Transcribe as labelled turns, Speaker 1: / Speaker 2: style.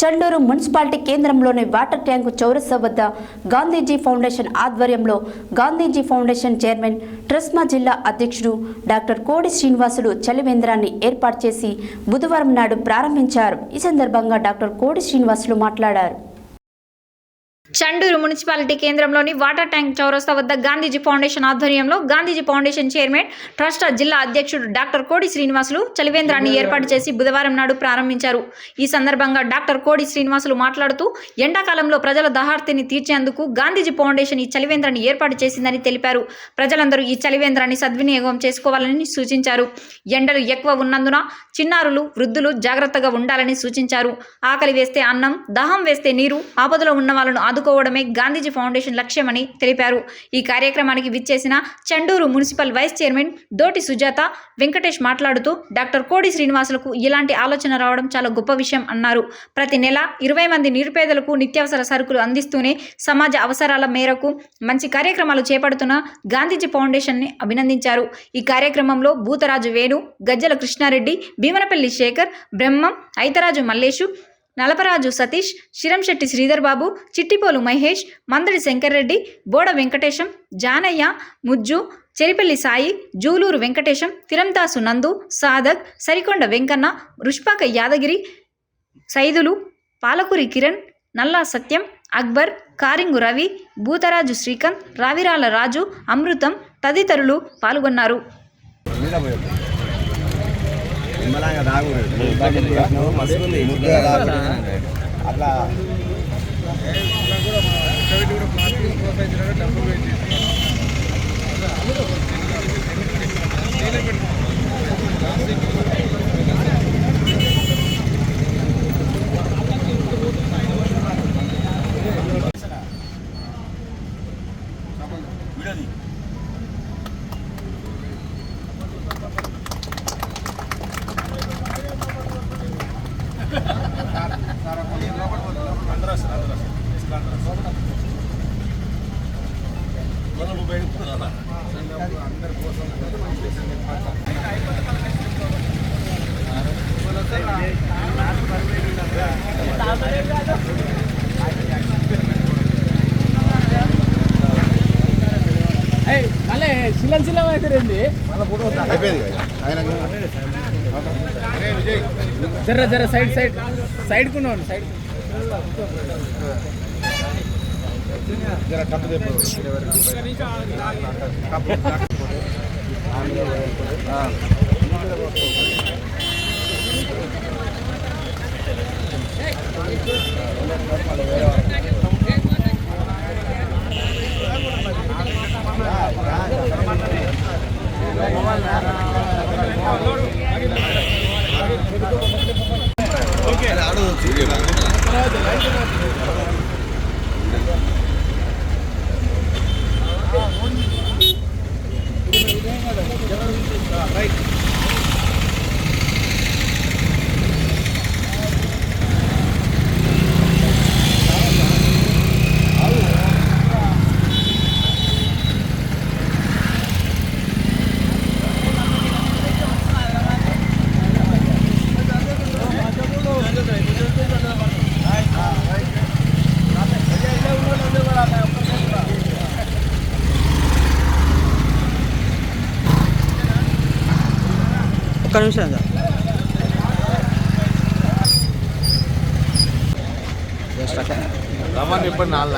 Speaker 1: Chandur municipality కేంద్రంలోని water tank చౌరస్స వద్ద గాంధీజీ ఫౌండేషన్ ఆధ్వర్యంలో గాంధీజీ ఫౌండేషన్ చైర్మన్ ట్రస్మా జిల్లా అధ్యక్షుడు డాక్టర్ కోడి శ్రీనివాసులు చలివేంద్రాన్ని ఏర్పాటు చేసి బుధవారం నాడు ప్రారంభించారు. ఈ సందర్భంగా డాక్టర్ కోడి శ్రీనివాసులు మాట్లాడారు.
Speaker 2: చండూరు మున్సిపాలిటీ కేంద్రంలోని వాటర్ ట్యాంక్ చౌరస్తా వద్ద గాంధీజీ ఫౌండేషన్ ఆధ్వర్యంలో గాంధీజీ ఫౌండేషన్ చైర్మన్ ట్రస్ట్ జిల్లా అధ్యక్షుడు డాక్టర్ కోడి శ్రీనివాసులు చలివేంద్రాన్ని ఏర్పాటు చేసి బుధవారం నాడు ప్రారంభించారు. ఈ సందర్భంగా డాక్టర్ కోడి శ్రీనివాసులు మాట్లాడుతూ ఎండాకాలంలో ప్రజల దహార్తిని తీర్చేందుకు గాంధీజీ ఫౌండేషన్ ఈ చలివేంద్రాన్ని ఏర్పాటు చేసిందని తెలిపారు. ప్రజలందరూ ఈ చలివేంద్రాన్ని సద్వినియోగం చేసుకోవాలని సూచించారు. ఎండలు ఎక్కువ ఉన్నందున చిన్నారులు వృద్ధులు జాగ్రత్తగా ఉండాలని సూచించారు. ఆకలి వేస్తే అన్నం దాహం వేస్తే నీరు ఆపదలో ఉన్న వాళ్ళను ఆదుకోవడమే గాంధీజీ ఫౌండేషన్ లక్ష్యమని తెలిపారు. ఈ కార్యక్రమానికి విచ్చేసిన Chandur municipal vice chairman Doti Sujatha Venkatesh మాట్లాడుతూ డాక్టర్ కోడి శ్రీనివాసులకు ఇలాంటి ఆలోచన రావడం చాలా గొప్ప విషయం అన్నారు. ప్రతి నెల ఇరవై మంది నిరుపేదలకు నిత్యావసర సరుకులు అందిస్తూనే సమాజ అవసరాల మేరకు మంచి కార్యక్రమాలు చేపడుతున్న గాంధీజీ ఫౌండేషన్ని అభినందించారు. ఈ కార్యక్రమంలో భూతరాజు వేణు గజ్జల కృష్ణారెడ్డి భీమనపల్లి శేఖర్ బ్రహ్మం ఐతరాజు మల్లేషు నలపరాజు సతీష్ శిరంశెట్టి శ్రీధర్ బాబు చిట్టిపోలు మహేష్ మందడి శంకర్రెడ్డి బోడ వెంకటేశం జానయ్య ముజ్జు చెరిపల్లి సాయి జూలూరు వెంకటేశం తిరందాసు నందు సాదక్ సరికొండ వెంకన్న రుష్పాక యాదగిరి సైదులు పాలకూరి కిరణ్ నల్లా సత్యం అక్బర్ కారింగు రవి భూతరాజు శ్రీకాంత్ రావిరాల రాజు అమృతం తదితరులు పాల్గొన్నారు.
Speaker 3: అట్లా కూడా డబ్బులు నిమ్మలంగా తాగు మస్తుంది ముద్దగా తాగు అట్లా
Speaker 4: మళ్ళీ శిలం శిలం అయితే రండి
Speaker 3: అయిపోయింది ఆయన
Speaker 4: జర జర సైడ్ సైడ్. సైడ్ కున్నాను సైడ్.
Speaker 3: జర కప్పు చెప్పు కప్పు. 되게 많아.
Speaker 4: ఒక్క నిమిషం
Speaker 3: ఇప్పుడు నాలుగు